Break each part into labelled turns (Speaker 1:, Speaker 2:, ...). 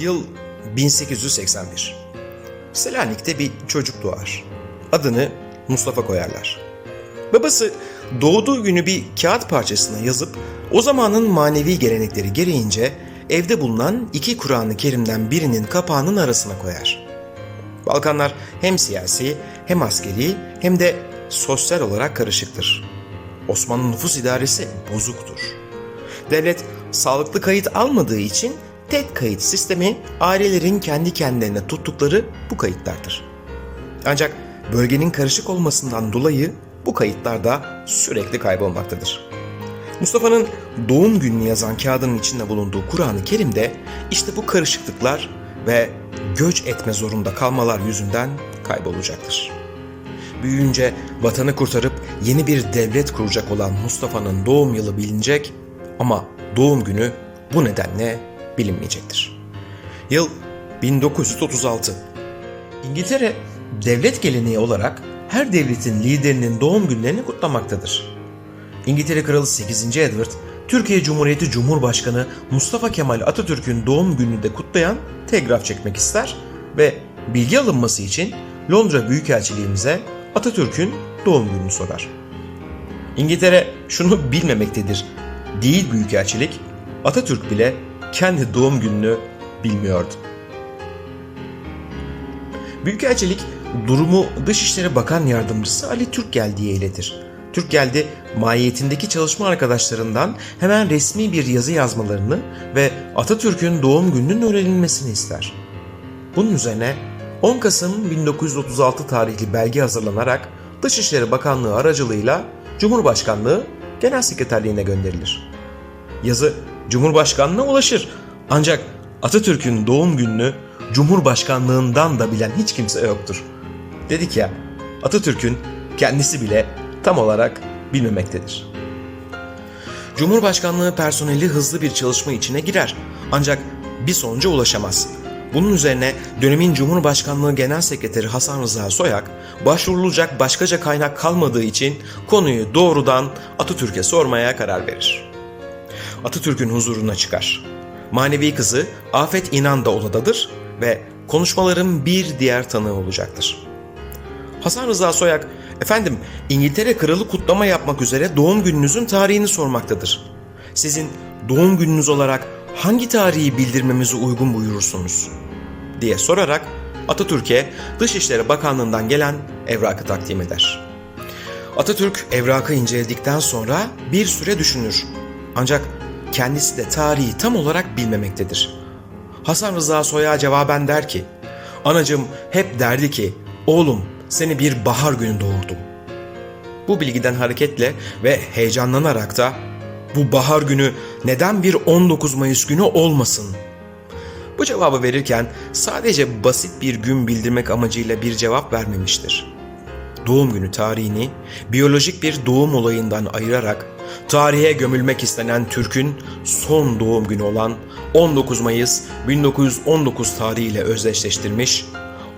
Speaker 1: Yıl 1881. Selanik'te bir çocuk doğar. Adını Mustafa koyarlar. Babası doğduğu günü bir kağıt parçasına yazıp o zamanın manevi gelenekleri gereğince evde bulunan iki Kur'an-ı Kerim'den birinin kapağının arasına koyar. Balkanlar hem siyasi hem askeri hem de sosyal olarak karışıktır. Osmanlı nüfus idaresi bozuktur. Devlet sağlıklı kayıt almadığı için tek kayıt sistemi ailelerin kendi kendilerine tuttukları bu kayıtlardır. Ancak bölgenin karışık olmasından dolayı bu kayıtlar da sürekli kaybolmaktadır. Mustafa'nın doğum gününü yazan kağıdının içinde bulunduğu Kur'an-ı Kerim'de işte bu karışıklıklar ve göç etme zorunda kalmalar yüzünden kaybolacaktır. Büyüyünce vatanı kurtarıp yeni bir devlet kuracak olan Mustafa'nın doğum yılı bilinecek ama doğum günü bu nedenle bilinmeyecektir. Yıl 1936. İngiltere devlet geleneği olarak her devletin liderinin doğum günlerini kutlamaktadır. İngiltere Kralı 8. Edward, Türkiye Cumhuriyeti Cumhurbaşkanı Mustafa Kemal Atatürk'ün doğum gününü de kutlayan telgraf çekmek ister ve bilgi alınması için Londra Büyükelçiliğimize Atatürk'ün doğum gününü sorar. İngiltere şunu bilmemektedir. Değil Büyükelçilik, Atatürk bile kendi doğum gününü bilmiyordu. Büyükelçilik durumu Dışişleri Bakan Yardımcısı Ali Türkgel diye iletir. Türkgel'de mahiyetindeki çalışma arkadaşlarından hemen resmi bir yazı yazmalarını ve Atatürk'ün doğum gününün öğrenilmesini ister. Bunun üzerine 10 Kasım 1936 tarihli belge hazırlanarak Dışişleri Bakanlığı aracılığıyla Cumhurbaşkanlığı Genel Sekreterliğine gönderilir. Yazı Cumhurbaşkanlığına ulaşır ancak Atatürk'ün doğum gününü Cumhurbaşkanlığından da bilen hiç kimse yoktur. Dedik ya Atatürk'ün kendisi bile tam olarak bilmemektedir. Cumhurbaşkanlığı personeli hızlı bir çalışma içine girer ancak bir sonuca ulaşamaz. Bunun üzerine dönemin Cumhurbaşkanlığı Genel Sekreteri Hasan Rıza Soyak, başvurulacak başkaca kaynak kalmadığı için konuyu doğrudan Atatürk'e sormaya karar verir. Atatürk'ün huzuruna çıkar. Manevi kızı Afet İnan da odadadır ve konuşmaların bir diğer tanığı olacaktır. Hasan Rıza Soyak, efendim İngiltere kralı kutlama yapmak üzere doğum gününüzün tarihini sormaktadır. Sizin doğum gününüz olarak hangi tarihi bildirmemizi uygun buyurursunuz? diye sorarak Atatürk'e Dışişleri Bakanlığı'ndan gelen evrakı takdim eder. Atatürk evrakı inceledikten sonra bir süre düşünür. Ancak kendisi de tarihi tam olarak bilmemektedir. Hasan Rıza Soy'a cevaben der ki, Anacım hep derdi ki, oğlum seni bir bahar günü doğurdum. Bu bilgiden hareketle ve heyecanlanarak da bu bahar günü neden bir 19 Mayıs günü olmasın? Bu cevabı verirken sadece basit bir gün bildirmek amacıyla bir cevap vermemiştir. Doğum günü tarihini biyolojik bir doğum olayından ayırarak tarihe gömülmek istenen Türk'ün son doğum günü olan 19 Mayıs 1919 tarihiyle özdeşleştirmiş,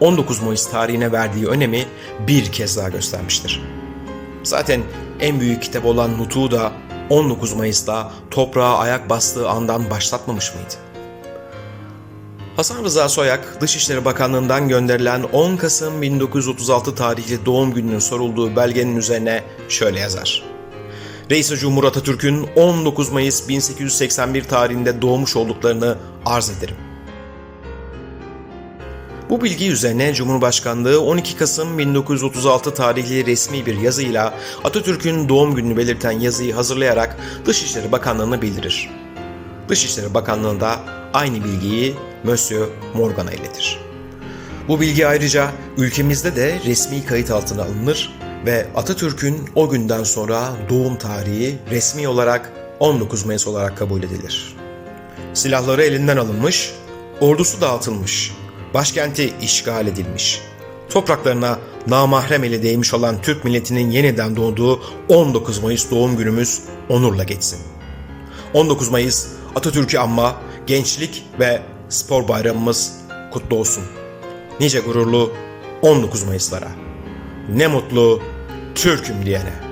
Speaker 1: 19 Mayıs tarihine verdiği önemi bir kez daha göstermiştir. Zaten en büyük kitap olan Nutuk'u da 19 Mayıs'ta toprağa ayak bastığı andan başlatmamış mıydı? Hasan Rıza Soyak, Dışişleri Bakanlığı'ndan gönderilen 10 Kasım 1936 tarihli doğum gününün sorulduğu belgenin üzerine şöyle yazar. Reis-i Cumhur Atatürk'ün 19 Mayıs 1881 tarihinde doğmuş olduklarını arz ederim. Bu bilgi üzerine Cumhurbaşkanlığı 12 Kasım 1936 tarihli resmi bir yazıyla Atatürk'ün doğum gününü belirten yazıyı hazırlayarak Dışişleri Bakanlığı'na bildirir. Dışişleri Bakanlığı da aynı bilgiyi Monsieur Morgan'a iletir. Bu bilgi ayrıca ülkemizde de resmi kayıt altına alınır ve Atatürk'ün o günden sonra doğum tarihi resmi olarak 19 Mayıs olarak kabul edilir. Silahları elinden alınmış, ordusu dağıtılmış, başkenti işgal edilmiş. Topraklarına namahrem ele değmiş olan Türk milletinin yeniden doğduğu 19 Mayıs doğum günümüz onurla geçsin. 19 Mayıs Atatürk'ü anma, gençlik ve spor bayramımız kutlu olsun. Nice gururlu 19 Mayıs'lara. Ne mutlu Türk'üm diyene.